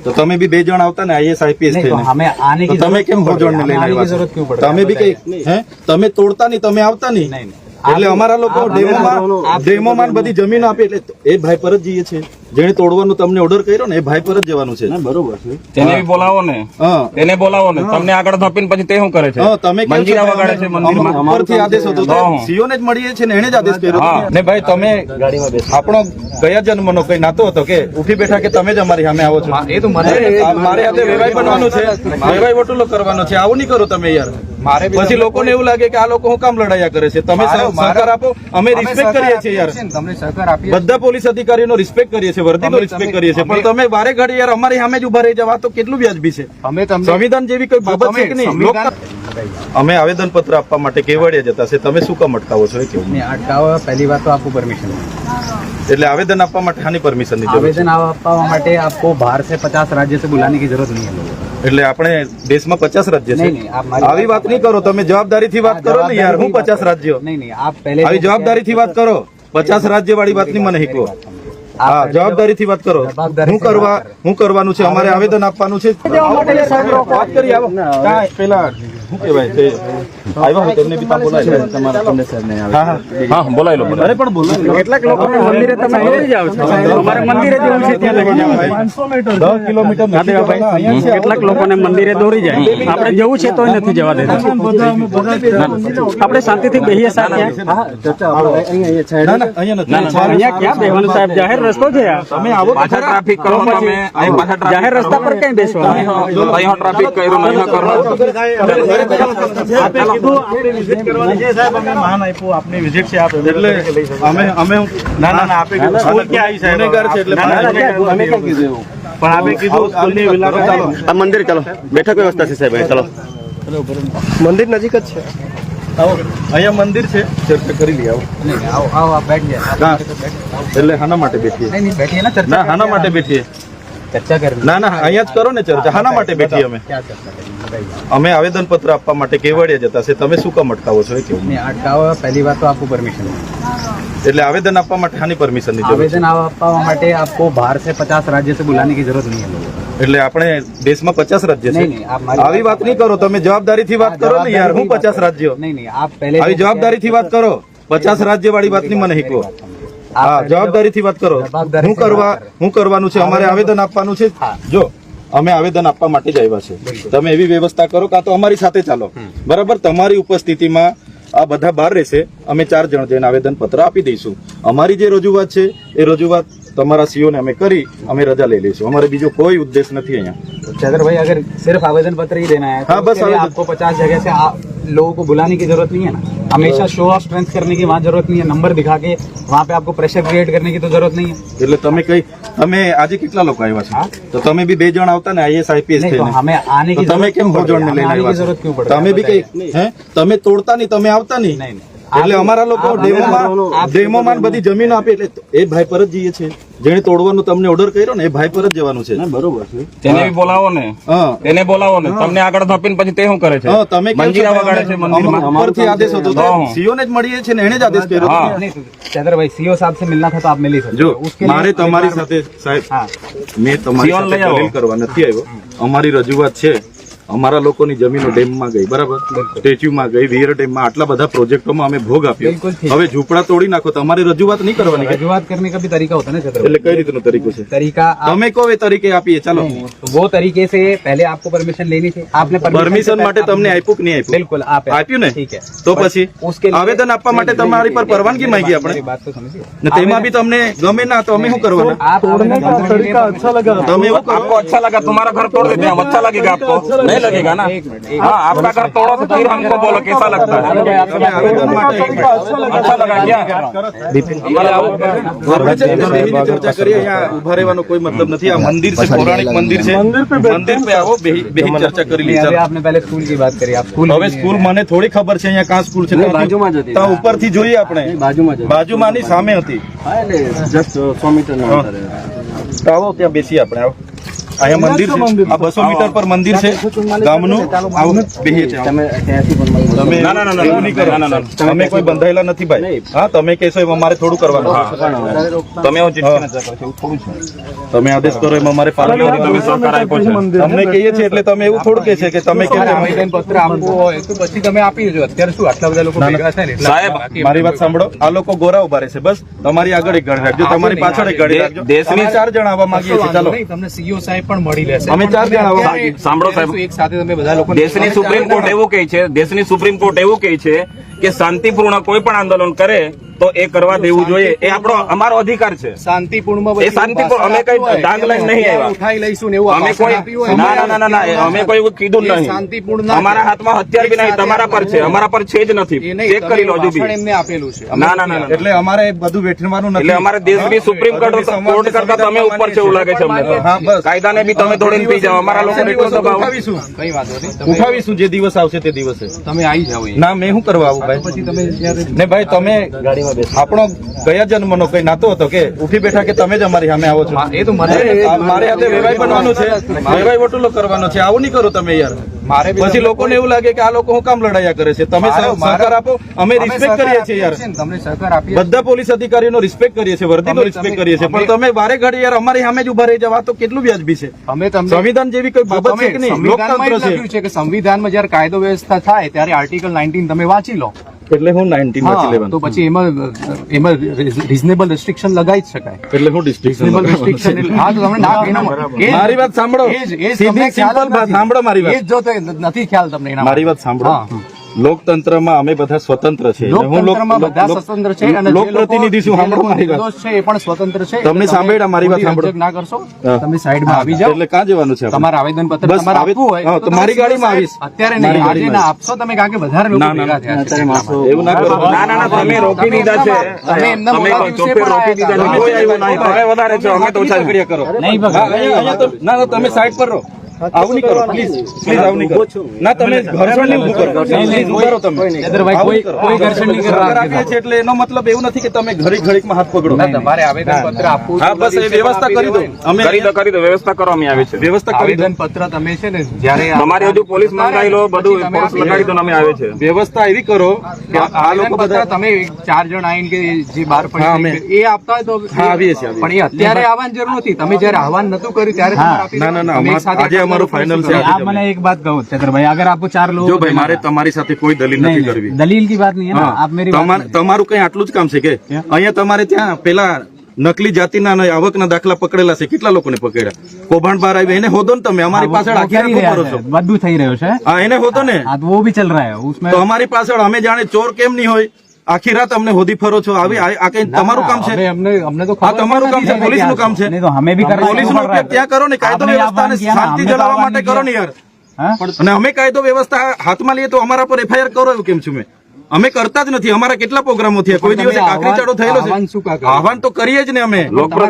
તો તમે બી બે જણ આવતા ને આઈએસ આઈપીએસ તમે કેમ હોજણ ને લઈને તમે બી કઈ તમે તોડતા નહીં તમે આવતા નહીં. એટલે અમારા લોકો ડેમોમાં ડેમોમાં બધી જમીન આપી એટલે એ ભાઈ પર જ જઈએ છે જેને તોડવાનો તમને ઓર્ડર કર્યો ને એ ભાઈ પર જ જવાનું છે. બરોબર છે. તેને બી બોલાવો ને. હા. તેને બોલાવો ને. તમને આગળ ધપીને પછી તે શું કરે છે? હા, તમે મંજીરા વગાડે છે મંદિરમાં ઉપરથી આદેશ હતો તો હા. સીઓ ને જ મળીએ છે ને એને જ આદેશ કર્યો. હા. ને ભાઈ તમે આપણો ગયા જન્મનો કઈ નાતો હતો કે ઉઠી બેઠા કે તમે જ અમારી સામે આવો છો? એ તો મારે મારે હાથે વેવાઈ બનવાનું છે. વેવાઈ વટુલો કરવાનો છે. આવું નહીં કરો તમે યાર. પછી લોકોને એવું લાગે કે આ લોકો હું કામ લડાયા કરે છે તમે મારે- સહકાર આપો અમે રિસ્પેક્ટ કરીએ છીએ યાર તમને સહકાર આપીએ બધા પોલીસ અધિકારીઓનો રિસ્પેક્ટ કરીએ છીએ વર્દીનો તમે- રિસ્પેક્ટ તમે- કરીએ છીએ પણ તમે વારે ઘડી યાર અમારી સામે જ ઉભા રહી જવા તો કેટલું વ્યાજબી છે અમે તમને સંવિધાન જેવી કોઈ બાબત છે કે નહીં સંવિધાન- લોક- અમે આવેદન પત્ર આપવા માટે કેવડિયા જતા છે તમે શું કામ અટકાવો છો એ કેવું नहीं अटकावा पहली बात तो आपको परमिशन એટલે આવેદન આપવા માટે હાની પરમિશન ની જરૂર છે आवेदन આપવા માટે आपको बाहर से पचास राज्य से बुलाने की जरूरत नहीं है लोगों को। એટલે આપણે દેશમાં પચાસ રાજ્ય છે. આવી વાત નહીં કરો તમે જવાબદારી થી વાત કરો ને યાર હું પચાસ રાજ્યો. નહીં નહીં આપ પહેલે આવી જવાબદારી થી વાત કરો. પચાસ રાજ્ય વાળી વાતની મને હિકો હા જવાબદારીથી વાત કરો. હું કરવા હું કરવાનું છે અમારે આવેદન આપવાનું છે. વાત કરી આવો. પેલા શું કહેવાય તે આવ્યા હોય તેમને બી ત્યાં બોલાય તમારા તમને સર ને હા હા. હા લો અરે પણ બોલો કેટલાક લોકો મંદિરે તમે છો. અમારે મંદિરે જવું છે ત્યાં લગી દસ કિલોમીટર. કેટલાક લોકોને મંદિરે દોરી જાય. આપણે જવું છે તોય નથી જવા દેતા. આપણે શાંતિથી બેહીએ સાહેબ ત્યાં. ના ના અહીંયા અહીંયા ક્યાં બેહવાનું સાહેબ? જાહેર રસ્તો છે. તમે આવો પાછા ટ્રાફિક કરો તમે અહીં પાછા જાહેર રસ્તા પર ક્યાં બેસો અહીં ટ્રાફિક કર્યું નહીં કરો એટલે અમે અમે ના ના આપે સ્કૂલ ક્યાં આવી સાહેબ? છે એટલે અમે ક્યાં કીધું એવું પણ આપે કીધું સ્કૂલની વિલાસો ચાલો. આ મંદિર ચાલો. બેઠક વ્યવસ્થા છે સાહેબ અહીં, મંદિર નજીક જ છે. આવો અહીંયા મંદિર છે ચર્ચા કરી લઈએ આવો नहीं नहीं, आओ आओ आप बैठ जाए आप હા. એટલે હાના માટે બેઠીએ नहीं नहीं बैठिए ना चर्चा ના હાના માટે બેઠીએ चर्चा कर ના ના અહીંયા જ કરો ને ચર્ચા હાના માટે બેઠીએ અમે क्या चर्चा करेंगे बताइए અમે આવેદન પત્ર આપવા માટે કેવડિયા જતા છે તમે શું કામ અટકાવો છો એ કેવું नहीं अटकावा पहली बात तो आपको परमिशन એટલે આવેદન આપવા માટે હાની પરમિશન ની જરૂર છે आवेदन આપવા માટે आपको बाहर से पचास राज्य से बुलाने की जरूरत नहीं है लोगों को। એટલે આપણે દેશમાં પચાસ રાજ્ય છે. આવી વાત નહીં કરો તમે જવાબદારીથી વાત કરો ને યાર હું પચાસ રાજ્યો. નહીં આપ પહેલે આવી જવાબદારીથી વાત કરો. પચાસ રાજ્ય વાળી વાતની મને શીખવો. હા જવાબદારીથી વાત કરો. હું કરવા હું કરવાનું છે અમારે આવેદન આપવાનું છે. જો અમે આવેદન આપવા માટે જ આવ્યા છે. તમે એવી વ્યવસ્થા કરો કાં તો અમારી સાથે ચાલો. બરાબર? તમારી ઉપસ્થિતિમાં આ બધા બહાર રહેશે. અમે ચાર જણ જઈને આવેદન પત્ર આપી દઈશું. અમારી જે રજૂઆત છે એ રજૂઆત તમારા સીઓ ને અમે કરી અમે રજા લઈ લઈશું અમારે બીજો કોઈ ઉદ્દેશ નથી અહીંયા चंद्र भाई अगर सिर्फ आवेदन पत्र ही देना है तो हाँ, बस उसके लिए आवेदन- आपको पचास जगह से आ- लोगों को बुलाने की जरूरत नहीं है ना हमेशा शो ऑफ स्ट्रेंथ करने की वहाँ जरूरत नहीं है नंबर दिखा के वहाँ पे आपको प्रेशर क्रिएट करने की तो जरूरत नहीं है એટલે તમે કઈ તમે આજે કેટલા લોકો આવ્યા છો તો તમે બી બે જણ આવતા ને આઈએસ આઈપીએસ नहीं तो થઈને हमें आने તો की તમે जरूरत કેમ क्यों ભોજન पड़ेगी? લઈને हमें आने की આવ્યા जरूरत છો? क्यों पड़ेगी? તમે બી કઈ હે તમે તોડતા નહીં તમે આવતા નહીં नहीं नहीं એટલે અમારા લોકો ડેમોમાં ડેમોમાં બધી જમીન આપી એટલે એ ભાઈ પર જ જઈએ છે જેને તોડવાનો તમને ઓર્ડર કર્યો ને એ ભાઈ પર જ જવાનું છે. બરોબર છે. તેને બોલાવો ને. એને બોલાવો ને. તમને આગળ ધપીને પછી તે શું કરે છે? તમે મંજીરા વગાડે છે મંદિરમાં. આદેશ હતો. સીઓ ને જ મળીએ છે ને એને જ આદેશ કર્યો ચેતરભાઈ સીઓ સાહેબ સે મિલના થા આપ મિલી શકો. જો મારે તમારી સાથે સાહેબ મેં તમારી સાથે કરવા નથી આવ્યો. અમારી રજૂઆત છે. અમારા લોકોની જમીનો ડેમમાં ગઈ બરાબર સ્ટેચ્યુમાં ગઈ વિયર ડેમમાં આટલા બધા પ્રોજેક્ટોમાં અમે ભોગ આપ્યો બિલકુલ ઠીક. હવે ઝૂંપડા તોડી નાખો તમારી રજૂઆત નહીં કરવાની કે? रजुआत करने का भी तरीका होता है ना चंद्र भाई। એટલે કઈ રીતનો તરીકો છે तरीका आप તમે કહો એ તરીકે આપીએ ચાલો तो वो तरीके से पहले आपको परमिशन लेनी थी आपने પરમિશન માટે તમને આપ્યું કે નહીં આપ્યું बिल्कुल आप આપ્યું ને ठीक है તો પછી उसके लिए- આવેદન આપવા માટે તમારી પર પરવાનગી માંગી मेरी આપણે बात तो समझिए ને તેમાં બી તમને ગમે ના તો અમે શું કરવાના आप आवेदन करने के लिए તમે એવું કરો आपको अच्छा लगा तुम्हारा घर तोड़ देते हैं हम अच्छा लगेगा आपको नहीं लगेगा ना हाँ आपका घर तोड़ो तो फिर हमको बोलो कैसा लगता है તમે આવેદન માટે अच्छा लगा क्या हमारे आओ આપણે છે ને બેહીને ચર્ચા કરીએ અહીંયા ઉભા રહેવાનો કોઈ મતલબ નથી આ મંદિર છે પૌરાણિક મંદિર છે મંદિર પે આવો બેહી બેહી ચર્ચા કરી नहीं, લઈએ अभी ચાલો. आपने पहले स्कूल की बात करी आप स्कूल હવે સ્કૂલ મને થોડી ખબર છે અહીંયા કાં સ્કૂલ છે નહીં, બાજુમાં જ હતી. તો ઉપરથી જોઈએ આપણે બાજુમાં જ બાજુમાંની સામે હતી હા એટલે જસ્ટ સો મીટર તો આવો ત્યાં બેસીએ આપણે આવો અહીંયા મંદિર છે. આ બસો મીટર પર મંદિર છે. ગામનું આવું બેહીએ છે તમે ના, ના, ના, એવું નહીં કરો. ના. અમે કોઈ બંધાયેલા નથી ભાઈ. હા તમે કહેશો એમ અમારે થોડું કરવાનું. તમે તમે આદેશ કરો એમ અમારે પાલન. તમે સહકાર આપ્યો છે. તમને કહીએ છીએ એટલે તમે એવું થોડું કે છે કે તમે કેમ આવેદન પત્ર આપવું હોય તો પછી તમે આપી દેજો. અત્યારે શું આટલા બધા લોકો ભેગા થાય ને સાહેબ, મારી વાત સાંભળો. આ લોકો ગોરા ઊભા રહેશે. બસ તમારી આગળ એક ગણ રાખજો. તમારી પાછળ એક ગણ રાખજો. દેશની- ચાર જણ આવવા માંગીએ છીએ. ચાલો. તમને સીઓ સાહેબ પણ મળી રહેશે. અમે ચાર જણ સાંભળો સાહેબ. એક સાથે તમે બધા લોકો દેશની સુપ્રીમ કોર્ટ એવું કહે છે દેશની સુપ્રીમ કોર્ટ એવું કહે છે કે શાંતિપૂર્ણ કોઈ પણ આંદોલન કરે તો એ કરવા દેવું જોઈએ. એ આપણો અમારો અધિકાર છે. શાંતિપૂર્ણ એ શાંતિપૂર્ણ, અમે કઈ ડાંગ લઈને નહીં આવ્યા. ઉઠાઈ લઈશું ને એવું અમે કોઈ ના ના ના ના અમે કોઈ એવું કીધું નહીં. શાંતિપૂર્ણ અમારા હાથમાં હથિયાર બી નહીં તમારા પર છે અમારા પર છે જ નથી. ચેક કરી લો હજુ તમે બી એમને આપેલું છે. ના ના ના એટલે અમારે બધું વેઠવાનું નથી. એટલે અમારે દેશની સુપ્રીમ કોર્ટ કોર્ટ કરતા તમે ઉપર છે એવું લાગે છે અમને. કાયદાને બી તમે તોડીને પી જાઓ. અમારા લોકો એટલો દબાવ ઉઠાવીશું. કઈ વાંધો નહીં. ઉઠાવીશું જે દિવસ આવશે તે દિવસે. તમે આવી જાવ ના મેં શું કરવા આવું? ભાઈ પછી તમે જ્યારે ને ભાઈ તમે આપણો ગયા જન્મનો કઈ નાતો હતો કે ઉઠી બેઠા કે તમે જ અમારી સામે આવો છો? એ તો મને મારે હાથે વેવાઈ બનવાનું છે. વેવાઈ વટુલો કરવાનો છે. આવું નહીં કરો તમે યાર. મારે પછી લોકોને એવું લાગે કે આ લોકો હું કામ લડાયા કરે છે? તમે સહકાર આપો અમે રિસ્પેક્ટ કરીએ છીએ યાર. તમને સહકાર આપીએ બધા પોલીસ અધિકારીનો રિસ્પેક્ટ કરીએ છીએ વર્દીનો રિસ્પેક્ટ કરીએ છીએ. પણ તમે વારે ઘડી યાર અમારી સામે જ ઊભા રહી જવા તો કેટલું વ્યાજબી છે? અમે તમને સંવિધાન જેવી કોઈ બાબત છે કે નહીં? લોકતંત્ર છે. છે કે સંવિધાનમાં જયારે કાયદો વ્યવસ્થા થાય ત્યારે આર્ટિકલ નાઇન્ટીન તમે વાંચી લો. એટલે હું નાઇન્ટીન વાંચી હા, તો લેવાનું પછી એમાં એમાં રિઝનેબલ રિસ્ટ્રિક્શન લગાવી જ શકાય. એટલે હું રિઝનેબલ રિસ્ટ્રિક્શન એટલે હા તો તમને ના એના મારી વાત સાંભળો. સીધી સિમ્પલ વાત સાંભળો મારી વાત. એ જો તો નથી ખ્યાલ તમને એના મારી વાત સાંભળો. હા. લોકતંત્રમાં અમે બધા સ્વતંત્ર છે લોકતંત્રમાં બધા સ્વતંત્ર છે અને લોકપ્રતિનિધિ છું. સાંભળો મારી વાત. છે એ પણ સ્વતંત્ર છે. તમને તમે સાંભળ્યા મારી વાત સાંભળો. ના કરશો. તમે સાઈડમાં આવી જાઓ. એટલે ક્યાં જવાનું છે? તમારે આવેદન પત્ર તમારે આપવું હોય તો મારી ગાડીમાં સાહેબ, આવીશ. અત્યારે નહીં આજે ના આપશો તમે કારણ કે વધારે લોકો ના, ના, ભેગા થયા છે. એવું ના કરો. ના ના તમે રોકી દીધા છે. તમે એમના રોકી દીધા કોઈ આવ્યું નહીં તમે વધારે છો. અમે તો ઓછા કરો. ના તમે સાઈડ પર રહો. આવું નહીં કરો પ્લીઝ પ્લીઝ આવું નહીં કરો ના તમે ઘર્ષણ નહીં ઉભું કરો. પ્લીઝ ઊભો રહો તમે. કોઈ- કોઈ ઘર્ષણ નહીં કરવા સહકાર આપીએ છીએ એટલે એનો મતલબ એવું નથી કે તમે ઘડીક ઘડીકમાં હાથ પકડો. તમારે આવેદન પત્ર આપવું હા બસ એ વ્યવસ્થા કરી દો. અમે કરી દો કરી દો વ્યવસ્થા કરો અમે આવે છે. વ્યવસ્થા કરી દો. પત્ર તમે છે ને જ્યારે તમારે હજુ પોલીસ મંગાવી લો બધું પોલીસ લગાડી દો અમે આવે છે. વ્યવસ્થા એવી કરો કે આ લોકો બધા તમે ચાર જણ આવીને કે જે બહાર પડી એ આપતા તો હા, આવીએ છીએ, પણ એ અત્યારે આવવાની જરૂર નથી. તમે જ્યારે આહવાન નતું કર્યું ત્યારે ના, ના, ના, સાથે આજે અમારું આટલા final લોકો છે. શું आप मैंने एक बात कहूँ चतुर भाई अगर आपको चार लोग જો ભાઈ મારે તમારી સાથે કોઈ દલીલ નથી नहीं, કરવી नहीं, दलील की बात नहीं है ना હા, आप मेरी बात તમારે- તમારું કઈ આટલું જ કામ છે કે અહીંયા તમારે ત્યાં પેલા નકલી જાતિના અને આવકના દાખલા પકડેલા છે કેટલા લોકોને પકડ્યા કૌભાંડ બહાર આવી એને હોદો ને તમે અમારી પાછળ वो આખી कर ही રાખો रहा કરો છો है બધું થઈ રહ્યું છે હા એને હોદો ને हाँ तो वो भी चल रहा है उसमें તો અમારી પાછળ અમે જાણે ચોર કેમ નહીં હોય આખી રાત અમને હોદી ફરો છો આવી આ કઈ તમારું કામ છે? આ તમારું કામ છે પોલીસનું કામ છે. અમે બી પોલીસ ત્યાં કરો ને કાયદો વ્યવસ્થાને શાંતિ જળવવા માટે કરો ને યાર. અને અમે કાયદો વ્યવસ્થા હાથમાં લઈએ તો અમારા પર એફઆઈઆર કરો એવું કેમ છું મેં? અમે કરતા જ નથી. અમારા કેટલા પ્રોગ્રામો થયા? કોઈ દિવસે કાકરી ચાડો થયેલો છે. આહવાન તો કરીએ જ ને અમે.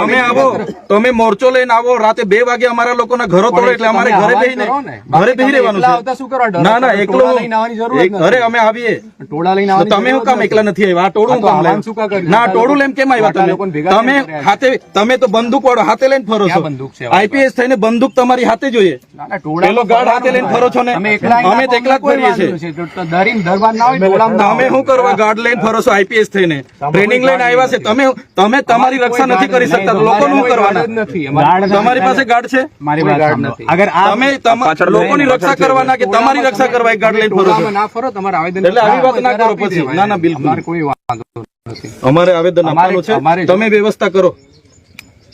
અમે આવો તમે મોરચો લઈને આવો. રાતે બે વાગે અમારા લોકોના ઘરો તોડો એટલે અમારે તમે ઘરે બેહીને ઘરે બેહી રહેવાનું? ના ના એકલો લઈને ઘરે અમે આવીએ. ટોળા લઈને તમે હું કામ એકલા નથી આવ્યા? આ ટોળું કામ કર્યું? ના ટોળું લઈને કેમ આવ્યા તમે? તમે હાથે તમે તો બંદૂક વાળો હાથે લઈને ફરો છો. ક્યાં બંદૂક છે? આઈપીએસ થઈને બંદૂક તમારી હાથે જોઈએ. પેલો ગાર્ડ હાથે લઈને ફરો છો ને. અમે એકલા જ કોઈ છીએ. તમે શું કરવા ગાર્ડ લઈને ફરો છો આઈપીએસ થઈને? ટ્રેનિંગ લઈને આવ્યા છે. તમે તમે તમારી રક્ષા નથી કરી શકતા. લોકો શું કરવાના? તમારી પાસે ગાર્ડ છે? મારી પાસે ગાર્ડ નથી. અગર તમે લોકોની રક્ષા કરવાના કે તમારી રક્ષા કરવા ગાર્ડ લઈને ફરો ના ફરો તમારે આવેદન એટલે આવી વાત ના કરો પછી. ના ના બિલકુલ. કોઈ વાંધો અમારે આવેદન આપવાનું છે. તમે વ્યવસ્થા કરો.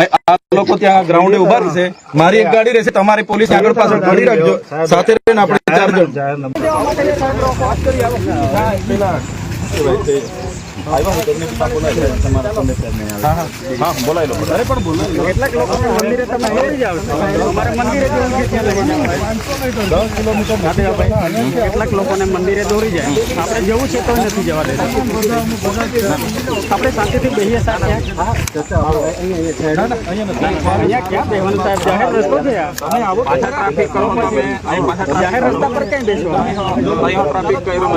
આ આ લોકો ત્યાં ગ્રાઉન્ડે ઊભા રહેશે. મારી એક ગાડી રહેશે તમારી પોલીસ આગળ પાછળ ગાડી રાખજો. સાથે રહીને આપણે ચાર જણ. કેટલાક લોકોને મંદિરે દોરી જાય આપણે જવું છે તો નથી જવા દેતા આપણે શાંતિથી બેસીએ સાથે અહીંયા જાહેર રસ્તો જાહેર રસ્તા પર ક્યાં બેસવાનું ટ્રાફિક કર્યું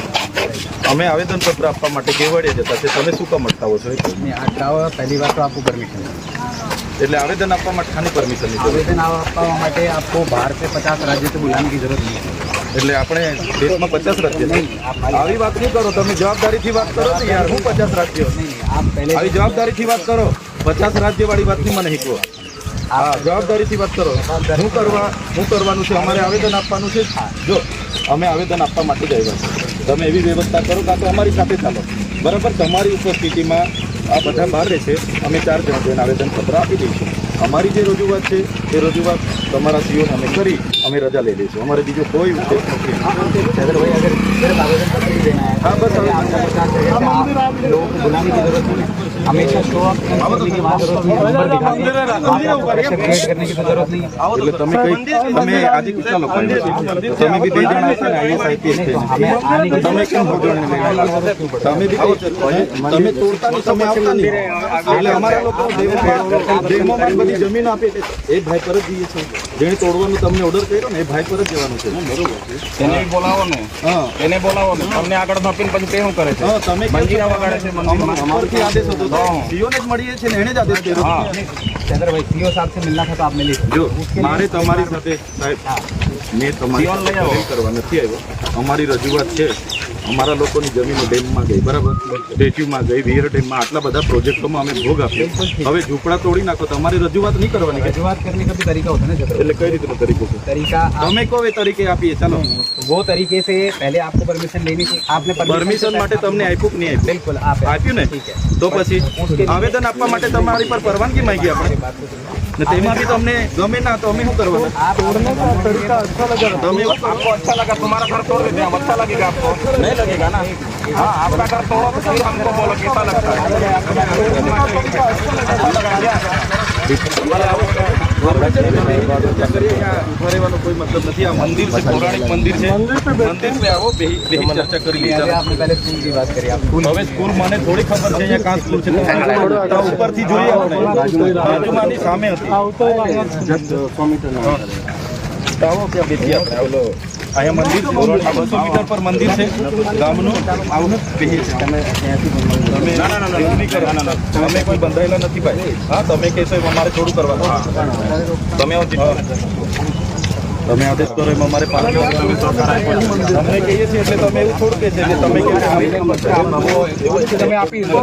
અમે આવેદનપત્ર આપવા માટે કેવડિયા જતા છે. તમે શું કામ અટકાવો છો? આ ટાવર પહેલી વાર તો આપવું પરમિશન એટલે આવેદન આપવા માટે ખાલી પરમિશન આવેદન આપવા માટે આપકો બાર સે પચાસ રાજ્ય તો બુલાને કી જરૂરત નહીં એટલે આપણે દેશમાં પચાસ રાજ્ય આવી વાત શું કરો? તમે જવાબદારીથી વાત કરો ને યાર? હું પચાસ રાજ્યો? આવી જવાબદારીથી વાત કરો. પચાસ રાજ્યવાળી વાત નહીં મને શીખવો. હા જવાબદારીથી વાત કરો. શું કરવા શું કરવાનું છે? અમારે આવેદન આપવાનું છે? જો અમે આવેદન આપવા માટે જ આવ્યા છીએ. તમે એવી વ્યવસ્થા કરો કાં તો અમારી સાથે ચાલો. બરાબર? તમારી ઉપસ્થિતિમાં આ બધા બહાર રહેશે અમે ચાર જણ જઈને આવેદનપત્ર આપી દઈશું. અમારી જે રજૂઆત છે, એ રજૂઆત તમારા સીઓને અમે કરી અમે રજા લઈ લઈશું. અમારે બીજો કોઈ ઉદ્દેશ નથી. ही देना है हाँ, बस पहले आपको पचास जगह से आप लोगों को बुलाने की जरूरत नहीं है हमेशा शो ऑफ करने की वहाँ जरूरत नहीं है नंबर दिखा के वहाँ पे आपको प्रेशर क्रिएट करने की तो जरूरत नहीं है એટલે તમે કઈ તમે આજે કેટલા લોકો આવ્યા છે? તમે બી બે જણા હતા ને અહીંયા સાહેબ છે हमें आने की તમે કેમ ભોજન તમે બી કઈ તમે તોડતા નહીં તમે આવતા નહીં એટલે અમારા લોકો ડેમોમાં બધી જમીન આપી એટલે એ ભાઈ પર જ જઈએ છે જેણે તોડવાનું તમને ઓર્ડર કર્યો ને એ ભાઈ પર જ જવાનું છે બરોબર છે એને બોલાવો ને હા એને બોલાવો ને તમને આગળ આપીને પછી તે કરે છે? તમે મંજીરા વગાડે છે અમારથી આદેશ હતો સીઓને જ મળીએ છે ને એને જ આદેશ કર્યો હા. ચંદ્રભાઈ સીઓ સાહેબ મિલના થા આપ મિલી જો મારે તમારી સાથે સાહેબ મેં તમારી કરવા નથી આવ્યો. અમારી રજૂઆત છે. અમારા લોકોની જમીન ડેમમાં ગઈ બરાબર? સ્ટેચ્યુમાં ગઈ વિયર ડેમમાં આટલા બધા પ્રોજેક્ટોમાં અમે ભોગ આપ્યો. હવે ઝૂંપડા તોડી નાખો તો અમારી રજૂઆત નહીં કરવાની રજૂઆત કરવાની કઈ તરીકા હોતા એટલે કઈ રીતનો તરીકો છે? તરીકા અમે કહો એ તરીકે આપીએ? ચાલો. વો તરીકે સે પહેલે આપકો પરમિશન લેની છે. આપને પરમિશન માટે તમને આપ્યું કે નહીં આપ્યું? બિલકુલ આપ્યું ને? તો પછી આવેદન આપવા માટે તમારી પર પરવાનગી માંગી આપણે? ને તેમાં બી તમને ગમે ના તો અમે શું કરવાના आप तोड़ने का तरीका अच्छा लगा તમે आपको अच्छा लगा तुम्हारा घर तोड़ देते हैं अब अच्छा लगेगा आपको नहीं लगेगा ना हाँ आपका घर तोड़ो तो फिर हमको बोलो कैसा लगता है अच्छा लगा क्या? ચર્ચા કરીએ અહીંયા ઉભા રહેવાનો કોઈ મતલબ નથી આ મંદિર છે પૌરાણિક મંદિર છે મંદિર पे આવો બેહી બેહી ચર્ચા કરી લઈએ अभी आपने पहले स्कूल की बात करी आप स्कूल હવે સ્કૂલ મને થોડી ખબર છે અહીંયા કાં સ્કૂલ છે તો ઉપરથી જોઈએ આપણે બાજુમાંની સામે હતી તો આવો ત્યાં બેસીએ આપણે ઓલો અહીંયા મંદિર છે પૌરાણિક બસો મીટર પર મંદિર છે ગામનું આવું બેસીએ છીએ તમે તમે ના ના ના એવું નહીં કરો ના ના અમે કોઈ બંધાયેલા નથી ભાઈ હા તમે કહેશો એમ અમારે થોડું કરવાનું તમે આવો જીતો તમે આદેશ કરો એમ અમારે પાલન કરવાનું અમને કહીએ છીએ એટલે તમે એવું થોડું કે છે એટલે તમે કહો છો, અમે- એવું જ છે, તમે આપી દો